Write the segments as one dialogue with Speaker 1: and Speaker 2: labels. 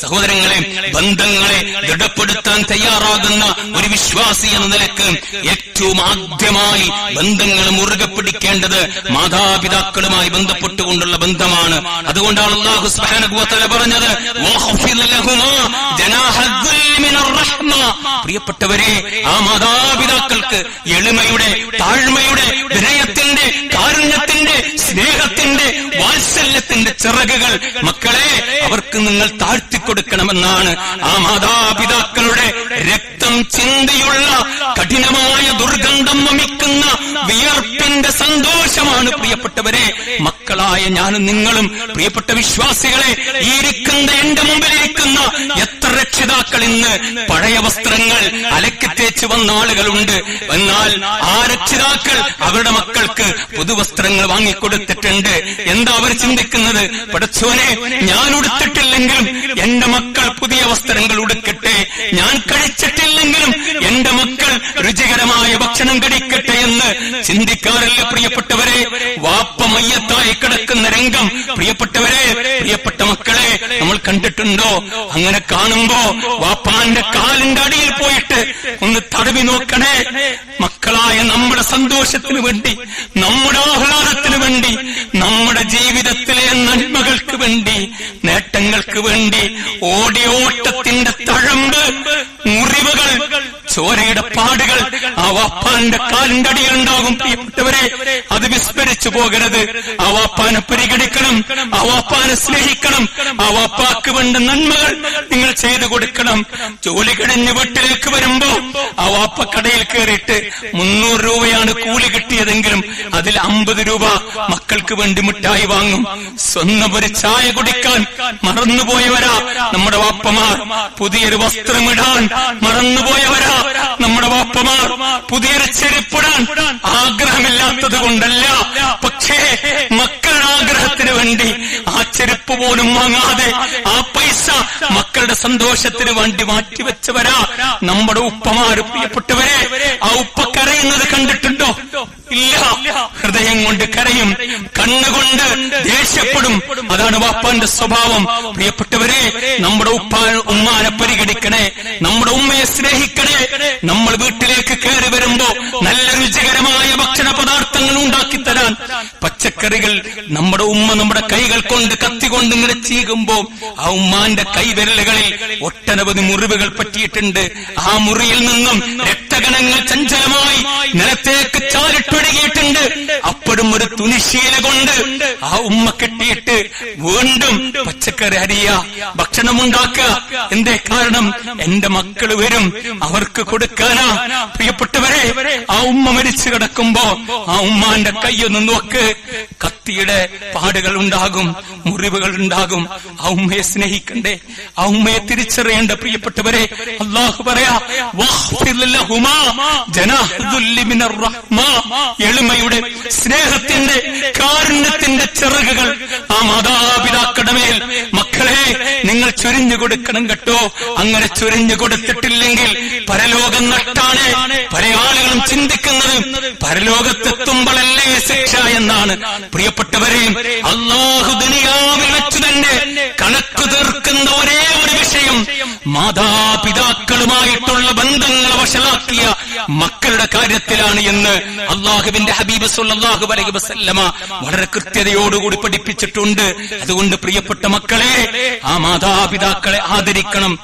Speaker 1: സഹോദരങ്ങളെ ബന്ധങ്ങളെ ദൃഢപ്പെടുത്താൻ തയ്യാറാകുന്ന ഒരു വിശ്വാസി എന്ന നിലയ്ക്ക് ഏറ്റവും ആദ്യമായി ബന്ധങ്ങൾ മുറുകെ പിടിക്കേണ്ടത് മാതാപിതാക്കളുമായി ബന്ധപ്പെട്ടുകൊണ്ടുള്ള ബന്ധമാണ്. അതുകൊണ്ടാണ് അള്ളാഹു തആല പറഞ്ഞത് "വഖ്ഫിദ് പ്രിയപ്പെട്ടവരെ ആ മാതാപിതാക്കൾക്ക് എളിമയുടെ താഴ്മയുടെ വിനയത്തിന്റെ കാരുണ്യത്തിന്റെ സ്നേഹത്തിന്റെ വാത്സല്യത്തിന്റെ ചിറകുകൾ മക്കളെ അവർക്ക് നിങ്ങൾ താഴ്ത്തി കൊടുക്കണമെന്നാണ് ആ മാതാപിതാക്കളുടെ രക്തം ചിന്തയുള്ള കഠിനമായ ദുർഗന്ധം വമിക്കുന്ന വിയർപ്പിന്റെ സന്തോഷമാണ് പ്രിയപ്പെട്ടവരെ മക്കളായ ഞാനും നിങ്ങളും പ്രിയപ്പെട്ട വിശ്വാസികളെ ഈ ഇരിക്കുന്ന എന്റെ മുമ്പിലിരിക്കുന്ന എത്ര രക്ഷിതാക്കൾ ഇന്ന് പഴയ വസ്ത്രങ്ങൾ അലക്കി തേച്ച് വന്ന ആളുകളുണ്ട്. എന്നാൽ ആ രക്ഷിതാക്കൾ അവരുടെ മക്കൾക്ക് പുതുവസ്ത്രങ്ങൾ വാങ്ങിക്കൊടുത്തിട്ടുണ്ട്. എന്താ അവർ ചിന്തിക്കുന്നത്? പടച്ചോനെ ഞാൻ ഉടുത്തിട്ടില്ലെങ്കിലും എന്റെ മക്കൾ പുതിയ വസ്ത്രങ്ങൾ ഉടുക്കട്ടെ. ഞാൻ കഴിച്ചിട്ടില്ലെങ്കിലും എന്റെ മക്കൾ രുചികരമായ ഭക്ഷണം കഴിക്കട്ടെ എന്ന് ചിന്തിക്കാറില്ല പ്രിയപ്പെട്ടവരെ. വാപ്പ കിടക്കുന്ന രംഗം. പ്രിയപ്പെട്ടവരെ പ്രിയപ്പെട്ട മക്കളെ നമ്മൾ കണ്ടിട്ടുണ്ടോ? അങ്ങനെ കാണുമ്പോ വാപ്പാന്റെ കാലിന്റെ അടിയിൽ പോയിട്ട് ഒന്ന് തടവി നോക്കണേ. മക്കളായ നമ്മുടെ സന്തോഷത്തിന് വേണ്ടി നമ്മുടെ ആഹ്ലാദത്തിന് വേണ്ടി നമ്മുടെ ജീവിതത്തിലെ നന്മകൾക്ക് വേണ്ടി നേട്ടങ്ങൾക്ക് വേണ്ടി ഓടിയോട്ടത്തിന്റെ തഴമ്പ് ചോരയുടെ പാടുകൾ ആ വാപ്പാന്റെ കാലിന്റെ ഉണ്ടാകും പ്രിയപ്പെട്ടവരെ അത് വിസ്മരിച്ചു പോകരുത്. ആ വാപ്പാനെ പരിഗണിക്കണം. ആ വാപ്പാനെ സ്നേഹിക്കണം. ആ വാപ്പാക്ക് വേണ്ട നന്മകൾ നിങ്ങൾ ചെയ്തു കൊടുക്കണം. ജോലി കഴിഞ്ഞ് വീട്ടിലേക്ക് വരുമ്പോ ആ വാപ്പ കടയിൽ കയറിയിട്ട് മുന്നൂറ് രൂപയാണ് കൂലി കിട്ടിയതെങ്കിലും അതിൽ അമ്പത് രൂപ മക്കൾക്ക് വേണ്ടി മിഠായി വാങ്ങും. സ്വന്തം ഒരു ചായ കുടിക്കാൻ മറന്നുപോയവരാ നമ്മുടെ വാപ്പമാർ. പുതിയൊരു വസ്ത്രമിടാൻ മറന്നുപോയവരാ. നമ്മുടെ വാപ്പമാർ പുതിയൊരു ചെരുപ്പിടാൻ ആഗ്രഹമില്ലാത്തത് കൊണ്ടല്ല. പക്ഷേ മക്കളുടെ ആഗ്രഹത്തിന് വേണ്ടി ചെരുപ്പ് പോലും വാങ്ങാതെ ആ പൈസ മക്കളുടെ സന്തോഷത്തിന് വേണ്ടി മാറ്റിവെച്ചവരാ. നമ്മുടെ ഉപ്പമാര് പ്രിയപ്പെട്ടവരെ ആ ഉപ്പ കരയുന്നത് കണ്ടിട്ടുണ്ടോ? ഇല്ല. ഹൃദയം കൊണ്ട് കരയും കണ്ണുകൊണ്ട് ദേഷ്യപ്പെടും. അതാണ് വാപ്പാന്റെ സ്വഭാവം. പ്രിയപ്പെട്ടവരെ നമ്മുടെ ഉപ്പ ഉമ്മാനെ പരിഗണിക്കണേ നമ്മുടെ ഉമ്മയെ സ്നേഹിക്കണേ. നമ്മൾ വീട്ടിലേക്ക് കയറി വരുമ്പോ നല്ല രുചികരമായ ഭക്ഷണ പച്ചക്കറികൾ നമ്മുടെ ഉമ്മ നമ്മുടെ കൈകൾ കൊണ്ട് കത്തി കൊണ്ട് ഇങ്ങനെ ചീകുമ്പോ ആ ഉമ്മാന്റെ കൈവിരലുകളിൽ ഒട്ടനവധി മുറിവുകൾ പറ്റിയിട്ടുണ്ട്. ആ മുറിയിൽ നിന്നും രക്തഗണങ്ങൾ ചഞ്ചലമായി ചാരിട്ടൊഴുകിയിട്ടുണ്ട് തുണിശീല കൊണ്ട് ആ ഉമ്മ കെട്ടിയിട്ട് വീണ്ടും പച്ചക്കറി അരിയ ഭക്ഷണം ഉണ്ടാക്കുക. എന്തേ കാരണം? എന്റെ മക്കൾ വരും. അവർക്ക് കൊടുക്കാനാ. പ്രിയപ്പെട്ടവരെ ആ ഉമ്മ മരിച്ചു കിടക്കുമ്പോ ആ ഉമ്മാന്റെ കൈയൊന്ന് നോക്ക്. കത്തിയുടെ പാടുകൾ ഉണ്ടാകും മുറിവുകൾ ഉണ്ടാകും. ആ ഉമ്മയെ സ്നേഹിക്കണ്ടേ ആ ഉമ്മയെ തിരിച്ചറിയേണ്ട പ്രിയപ്പെട്ടവരെ അള്ളാഹു പറയാ "വഖ്ഫിർ ലഹുമാ ജനാഹുദ്ദുല്ലി മിനർ എളിമയുടെ സ്നേഹത്തിന്റെ കാരുണ്യത്തിന്റെ ചിറകുകൾ ആ മാതാപിതാക്കളുടെ മേൽ മക്കളെ നിങ്ങൾ ചൊരിഞ്ഞു കൊടുക്കണം കേട്ടോ. അങ്ങനെ ചൊരിഞ്ഞു കൊടുത്തിട്ടില്ലെങ്കിൽ പരലോകം നട്ടാണ്. പല ആളുകളും ചിന്തിക്കുന്നത് പരലോകത്തെത്തുമ്പോഴല്ലേ ശിക്ഷ എന്നാണ്. പ്രിയപ്പെട്ടവരെ അള്ളാഹു ദുനിയാവിൽ വെച്ച് തന്നെ കണക്ക് തീർക്കുന്ന ഒരേ ഒരു വിഷയം മാതാപിതാക്കളുമായിട്ടുള്ള ബന്ധങ്ങൾ വഷളാക്കിയ മക്കളുടെ കാര്യത്തിലാണ് എന്ന് അള്ളാഹുവിന്റെ ഹബീബ് സുല്ലാഹു അലൈഹി വസല്ലമ വളരെ കൃത്യതയോടുകൂടി പഠിപ്പിച്ചിട്ടുണ്ട്. അതുകൊണ്ട് പ്രിയപ്പെട്ട മക്കളെ ആ മാതാപിതാക്കളെ ആദരിക്കണം.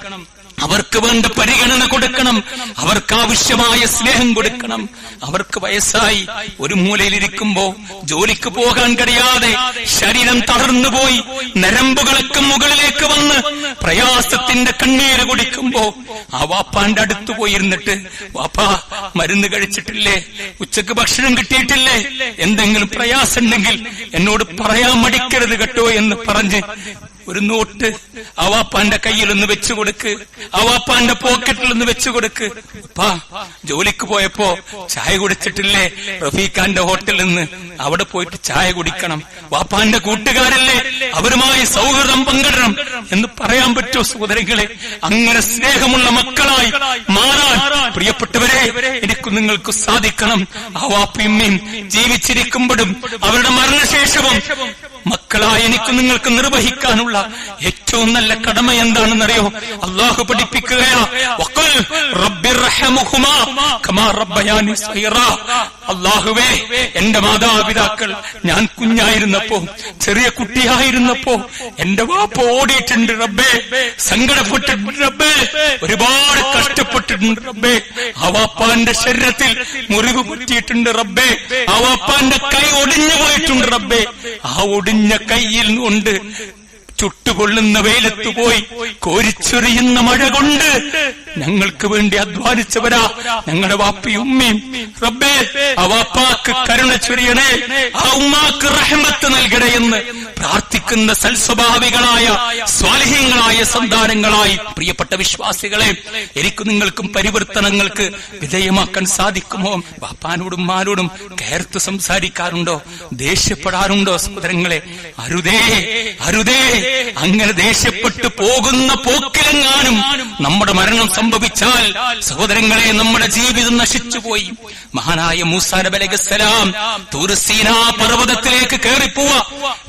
Speaker 1: അവർക്ക് വേണ്ട പരിഗണന കൊടുക്കണം. അവർക്ക് ആവശ്യമായ സ്നേഹം കൊടുക്കണം. അവർക്ക് വയസ്സായി. ഒരു മൂലയിലിരിക്കുമ്പോ ജോലിക്ക് പോകാൻ കഴിയാതെ ശരീരം തളർന്നു പോയി. നരമ്പുകളൊക്കെ മുകളിലേക്ക് വന്ന് പ്രയാസത്തിന്റെ കണ്ണീര് കുടിക്കുമ്പോ ആ വാപ്പാന്റെ അടുത്ത് പോയിരുന്നിട്ട് വാപ്പാ മരുന്ന് കഴിച്ചിട്ടില്ലേ? ഉച്ചയ്ക്ക് ഭക്ഷണം കിട്ടിയിട്ടില്ലേ? എന്തെങ്കിലും പ്രയാസം ഉണ്ടെങ്കിൽ എന്നോട് പറയാൻ മടിക്കരുത് കേട്ടോ എന്ന് പറഞ്ഞ് ഒരു നോട്ട് അവാപ്പാന്റെ കയ്യിൽ ഒന്ന് വെച്ചു കൊടുക്ക്. അവാപ്പാന്റെ പോക്കറ്റിൽ ഒന്ന് വെച്ചു കൊടുക്ക്. വാപ്പാ ജോലിക്ക് പോയപ്പോ ചായ കുടിച്ചിട്ടില്ലേ? റഫീഖാന്റെ ഹോട്ടലിൽ നിന്ന് അവിടെ പോയിട്ട് ചായ കുടിക്കണം. വാപ്പാന്റെ കൂട്ടുകാരല്ലേ? അവരുമായി സൗഹൃദം പങ്കിടണം എന്ന് പറയാൻ പറ്റുമോ സഹോദരങ്ങളെ. അങ്ങനെ സ്നേഹമുള്ള മക്കളായി മാറാൻ പ്രിയപ്പെട്ടവരെ എനിക്ക് നിങ്ങൾക്ക് സാധിക്കണം. ആ വാപ്പിയമ്മയും ജീവിച്ചിരിക്കുമ്പോഴും അവരുടെ മരണശേഷവും മക്കളായി എനിക്ക് നിങ്ങൾക്ക് നിർവഹിക്കാനുള്ള ഏറ്റവും നല്ല കടമ എന്താണെന്നറിയോ? അള്ളാഹു പഠിപ്പിക്കുകയാ അള്ളാഹുവേ എന്റെ മാതാപിതാക്കൾ ഞാൻ കുഞ്ഞായിരുന്നപ്പോ ചെറിയ കുട്ടിയായിരുന്നപ്പോ എന്റെ വാപ്പ ഓടിയിട്ടുണ്ട് റബ്ബേ സങ്കടപ്പെട്ടിട്ടുണ്ട് റബ്ബേ ഒരുപാട് കഷ്ടപ്പെട്ടിട്ടുണ്ട് റബ്ബേ. ആ വാപ്പാന്റെ ശരീരത്തിൽ മുറിവ് പറ്റിയിട്ടുണ്ട് റബ്ബേ. ആ വാപ്പാന്റെ കൈ ഒടിഞ്ഞു പോയിട്ടുണ്ട് റബ്ബേ. ആ ഒടിഞ്ഞ കൈയിൽ കൊണ്ട് ചുട്ടുകൊള്ളുന്ന വെയിലത്ത് പോയി കോരിച്ചൊറിയുന്ന മഴ കൊണ്ട് ഞങ്ങൾക്ക് വേണ്ടി അധ്വാനിച്ചവരാ. ഞങ്ങളുടെ വാപ്പയും ഉമ്മയും റബ്ബേ ആ വാപ്പാക്ക് കരുണ ചൊരിയണേ. ആ ഉമ്മാക്ക് റഹ്മത്ത് നൽകണേ എന്ന് പ്രാർത്ഥിക്കുന്ന സൽസ്വഭാവികളായ സ്വാലിഹ്യങ്ങളായ സന്താനങ്ങളായി. പ്രിയപ്പെട്ട വിശ്വാസികളെ എനിക്ക് നിങ്ങൾക്കും പരിവർത്തനങ്ങൾക്ക് വിധേയമാക്കാൻ സാധിക്കുമോ? വാപ്പാനോടും മാനോടും കയർത്ത് സംസാരിക്കാറുണ്ടോ? ദേഷ്യപ്പെടാറുണ്ടോ സഹോദരങ്ങളെ? അരുതേ അരുതേ. അങ്ങനെ ദേഷ്യപ്പെട്ടു പോകുന്ന പോക്കിലെങ്ങാനും നമ്മുടെ മരണം സംഭവിച്ചാൽ സഹോദരങ്ങളെ നമ്മുടെ ജീവിതം നശിച്ചുപോയി. മഹാനായ മൂസാനബലഗസ്സലാം നബി അലൈഹിസ്സലാം പർവതത്തിലേക്ക് കയറിപ്പോവ.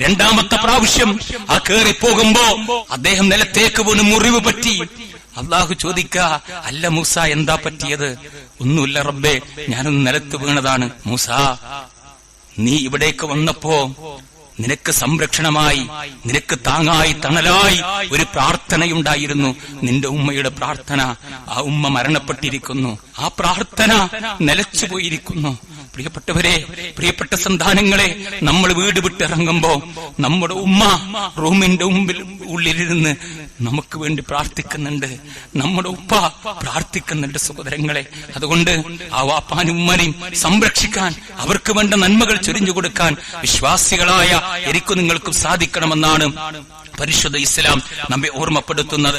Speaker 1: രണ്ടാമത്തെ പ്രാവശ്യം ആ കയറിപ്പോകുമ്പോ അദ്ദേഹം നിലത്തേക്ക് പോലും മുറിവ് പറ്റി. അള്ളാഹു ചോദിക്ക അല്ല മൂസ എന്താ പറ്റിയത്? ഒന്നുമില്ല റബ്ബേ ഞാനൊന്ന് നിലത്ത് വീണതാണ്. മൂസ നീ ഇവിടേക്ക് വന്നപ്പോ നിനക്ക് സംരക്ഷണമായി നിനക്ക് താങ്ങായി തണലായി ഒരു പ്രാർത്ഥനയുണ്ടായിരുന്നു. നിന്റെ ഉമ്മയുടെ പ്രാർത്ഥന. ആ ഉമ്മ മരണപ്പെട്ടിരിക്കുന്നു. ആ പ്രാർത്ഥന നിലച്ചു പോയിരിക്കുന്നു പ്രിയപ്പെട്ടവരെ പ്രിയപ്പെട്ട സന്താനങ്ങളെ നമ്മൾ വീട് വിട്ടിറങ്ങുമ്പോ നമ്മുടെ ഉമ്മ റൂമിന്റെ മുമ്പിൽ ഉള്ളിലിരുന്ന് നമുക്ക് വേണ്ടി പ്രാർത്ഥിക്കുന്നുണ്ട്. നമ്മുടെ ഉപ്പ പ്രാർത്ഥിക്കുന്നുണ്ട് സഹോദരങ്ങളെ. അതുകൊണ്ട് ആ വാപ്പാനും ഉമ്മനെയും സംരക്ഷിക്കാൻ അവർക്ക് വേണ്ട നന്മകൾ ചൊരിഞ്ഞു കൊടുക്കാൻ വിശ്വാസികളായ എനിക്കും നിങ്ങൾക്കും സാധിക്കണമെന്നാണ് പരിശുദ്ധ ഇസ്ലാം നമ്മെ ഓർമ്മപ്പെടുത്തുന്നത്.